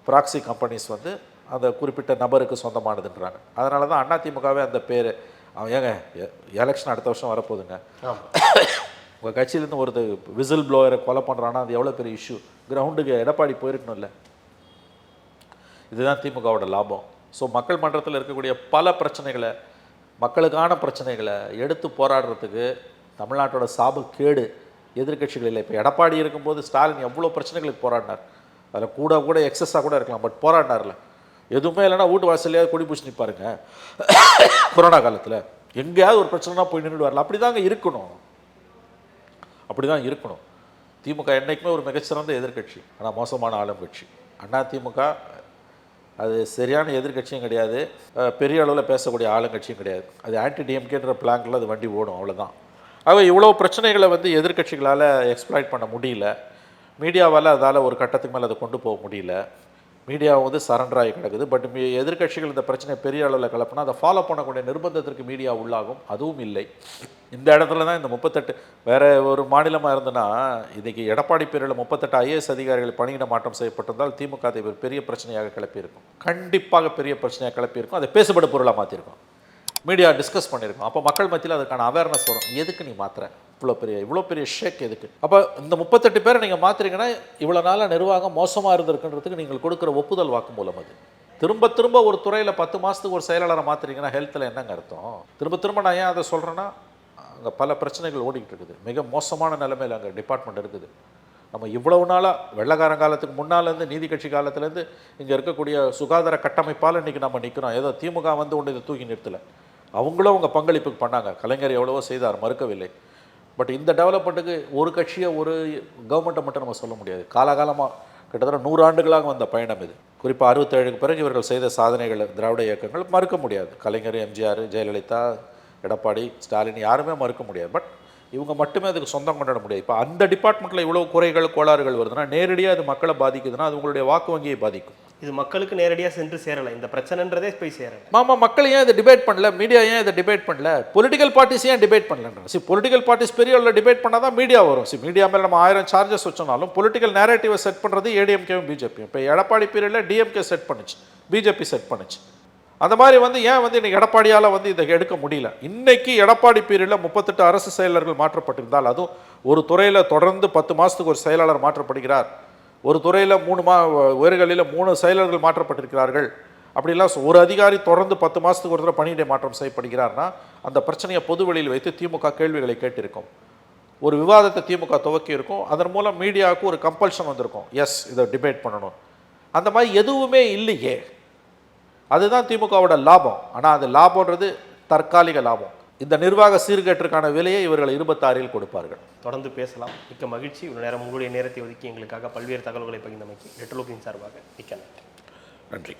ப்ராக்சி கம்பெனிஸ் வந்து அந்த குறிப்பிட்ட நபருக்கு சொந்தமானதுன்றாங்க. அதனால தான் அதிமுகவே அந்த பேர் அவன் ஏங்க எலெக்ஷன் அடுத்த வருஷம் வரப்போகுதுங்க. உங்கள் கட்சியிலேருந்து ஒரு விசில் ப்ளோயரை கொலை பண்ணுறான்னா அது எவ்வளோ பெரிய இஷ்யூ கிரவுண்டுக்கு எடப்பாடி போயிருக்கணும்ல. இதுதான் திமுகவோட லாபம். ஸோ மக்கள் மன்றத்தில் இருக்கக்கூடிய பல பிரச்சனைகளை மக்களுக்கான பிரச்சனைகளை எடுத்து போராடுறதுக்கு தமிழ்நாட்டோட சாப எதிர்கட்சிகள் எதிர்க்கட்சிகள் இல்லை. இப்போ எடப்பாடி இருக்கும்போது ஸ்டாலின் எவ்வளோ பிரச்சனைகளுக்கு போராடினார். அதில் கூட கூட எக்ஸஸாக கூட இருக்கலாம் பட் போராடினார்ல. எதுவுமே இல்லைன்னா வீட்டு வாசல்லையாவது கொடி பூசி நிற்பாருங்க கொரோனா காலத்தில். எங்கேயாவது ஒரு பிரச்சனைனா போய் நின்றுட்டு வரல அப்படி தாங்க இருக்கணும். அப்படி தான் இருக்கணும். திமுக என்றைக்குமே ஒரு மிகச்சிறந்த எதிர்க்கட்சி ஆனால் மோசமான ஆளும் கட்சி அண்ணா திமுக அது சரியான எதிர்க்கட்சியும் கிடையாது. பெரிய அளவில் பேசக்கூடிய ஆளுங்கட்சியும் கிடையாது. அது ஆன்டி டிஎம்கேன்ற பிளாங்கில் அது வண்டி ஓடும் அவ்வளோதான் ஆக இவ்வளோ பிரச்சனைகளை வந்து எதிர்க்கட்சிகளால் எக்ஸ்ப்ளாய்ட் பண்ண முடியல. மீடியாவால் அதால் ஒரு கட்டத்துக்கு மேலே அதை கொண்டு போக முடியல. மீடியா வந்து சரண்டர் ஆகி கிடக்குது. பட் எதிர்க்கட்சிகள் இந்த பிரச்சனை பெரிய அளவில் கலப்புனா அதை ஃபாலோ பண்ணக்கூடிய நிர்பந்தத்திற்கு மீடியா உள்ளாகும். அதுவும் இல்லை. இந்த இடத்துல தான் இந்த முப்பத்தெட்டு வேறு ஒரு மாநிலமாக இருந்ததுன்னா இதுக்கு எடப்பாடி பேரில் முப்பத்தெட்டு ஐஏஎஸ் அதிகாரிகள் பணியிட மாற்றம் செய்யப்பட்டிருந்தால் திமுக பெரிய பிரச்சனையாக கிளப்பியிருக்கும். கண்டிப்பாக பெரிய பிரச்சனையாக கிளப்பியிருக்கும். அதை பேசுபடு பொருளாக மாற்றிருக்கும் மீடியா டிஸ்கஸ் பண்ணியிருக்கோம். அப்போ மக்கள் மத்தியில் அதுக்கான அவேர்னஸ் வரும். எதுக்கு நீ மாற்றுற இவ்வளோ பெரிய இவ்வளோ பெரிய ஷேக் எதுக்கு? அப்போ இந்த முப்பத்தெட்டு பேரை நீங்கள் மாற்றுறீங்கன்னா இவ்வளோ நாளாக நிர்வாகம் மோசமாக இருந்திருக்குன்றதுக்கு நீங்கள் கொடுக்குற ஒப்புதல் வாக்கு மூலம் அது. திரும்ப திரும்ப ஒரு துறையில் பத்து மாதத்துக்கு ஒரு செயலாளரை மாற்றுறீங்கன்னா ஹெல்த்தில் என்னங்க அர்த்தம்? திரும்ப திரும்ப நான் ஏன் அதை சொல்கிறேன்னா அங்கே பல பிரச்சனைகள் ஓடிக்கிட்டு இருக்குது. மிக மோசமான நிலைமையில் அங்கே டிபார்ட்மெண்ட் இருக்குது. நம்ம இவ்வளவு நாளாக வெள்ளக்காரன் காலத்துக்கு முன்னாலேருந்து நீதி கட்சி காலத்துலேருந்து இங்கே இருக்கக்கூடிய சுகாதார கட்டமைப்பால் இன்றைக்கி நம்ம நிற்கிறோம் ஏதோ திமுக வந்து ஒன்று இதை தூக்கி நிறுத்தலை. அவங்களும் அவங்க பங்களிப்புக்கு பண்ணாங்க. கலைஞர் எவ்வளவோ செய்தார் மறுக்கவில்லை. பட் இந்த டெவலப்மெண்ட்டுக்கு ஒரு கட்சியை ஒரு கவர்மெண்ட்டை மட்டும் நம்ம சொல்ல முடியாது. காலாகாலமாக கிட்டத்தட்ட நூறு ஆண்டுகளாக வந்த பயணம் இது. குறிப்பாக அறுபத்தேழுக்கு பிறகு இவர்கள் செய்த சாதனைகள் திராவிட இயக்கங்கள் மறுக்க முடியாது. கலைஞர் எம்ஜிஆர் ஜெயலலிதா எடப்பாடி ஸ்டாலின் யாருமே மறுக்க முடியாது. பட் இவங்க மட்டுமே அதுக்கு சொந்தம் கொண்டாட முடியாது. இப்போ அந்த டிபார்ட்மெண்ட்டில் இவ்வளோ குறைகள் கோளாறுகள் வருதுன்னா நேரடியாக அது மக்களை பாதிக்குதுன்னா அது உங்களுடைய வாக்கு வங்கியை பாதிக்கும். இது மக்களுக்கு நேரடியாக சென்று சேரலை. இந்த பிரச்சனைன்றதே போய் சேரலை. மாமா மக்கள் ஏன் இதை டிபேட் பண்ணல? மீடியா ஏன் இதை டிபேட் பண்ணல? பொலிட்டிக்கல் பார்ட்டிஸ் ஏன் டிபேட் பண்ணலன்றா? சி பொலிட்டிக்கல் பார்ட்டிஸ் பெரிய அளவில் டிபேட் பண்ணால் தான் மீடியா வரும். சி மீடியா மேலே நம்ம ஆயிரம் சார்ஜஸ் வச்சோனாலும் பொலிட்டிக்கல் நேரேட்டிவை செட் பண்ணுறது ஏடிஎம்கேவும் பிஜேபியும் இப்போ எடப்பாடி பீரியடில் டிஎம்கே செட் பண்ணுச்சு. பிஜேபி செட் பண்ணுச்சு. அந்த மாதிரி வந்து ஏன் வந்து இன்னைக்கு எடப்பாடியால் வந்து இதை எடுக்க முடியல? இன்னைக்கு எடப்பாடி பீரியடில் முப்பத்தெட்டு அரசு செயலர்கள் மாற்றப்பட்டிருந்தால் அதுவும் ஒரு துறையில் தொடர்ந்து பத்து மாதத்துக்கு ஒரு செயலாளர் மாற்றப்படுகிறார். ஒரு துறையில் மூணு மா உயர்களில் மூணு செயலர்கள் மாற்றப்பட்டிருக்கிறார்கள். அப்படிலாம் ஒரு அதிகாரி தொடர்ந்து பத்து மாதத்துக்கு ஒரு தடவை பணியிடை மாற்றம் செய்யப்படுகிறார்னா அந்த பிரச்சனையை பொது வெளியில் வைத்து திமுக கேள்விகளை கேட்டிருக்கும். ஒரு விவாதத்தை திமுக துவக்கி இருக்கும். அதன் மூலம் மீடியாவுக்கு ஒரு கம்பல்ஷன் வந்திருக்கும். எஸ் இதை டிபேட் பண்ணணும். அந்த மாதிரி எதுவுமே இல்லையே. அதுதான் திமுகவோட லாபம். ஆனால் அது லாபம்ன்றது தற்காலிக லாபம். இந்த நிர்வாக சீர்கேட்டிற்கான விலையை இவர்கள் இருபத்தாறில் கொடுப்பார்கள். தொடர்ந்து பேசலாம். மிக்க மகிழ்ச்சி. இவ்வளவு நேரம் உங்களுடைய நேரத்தை ஒதுக்கி எங்களுக்காக பல்வேறு தகவல்களை பகிர்ந்தமைக்கு நெட்லோக்கின் சார்பாக மிக்க நன்றி. நன்றி.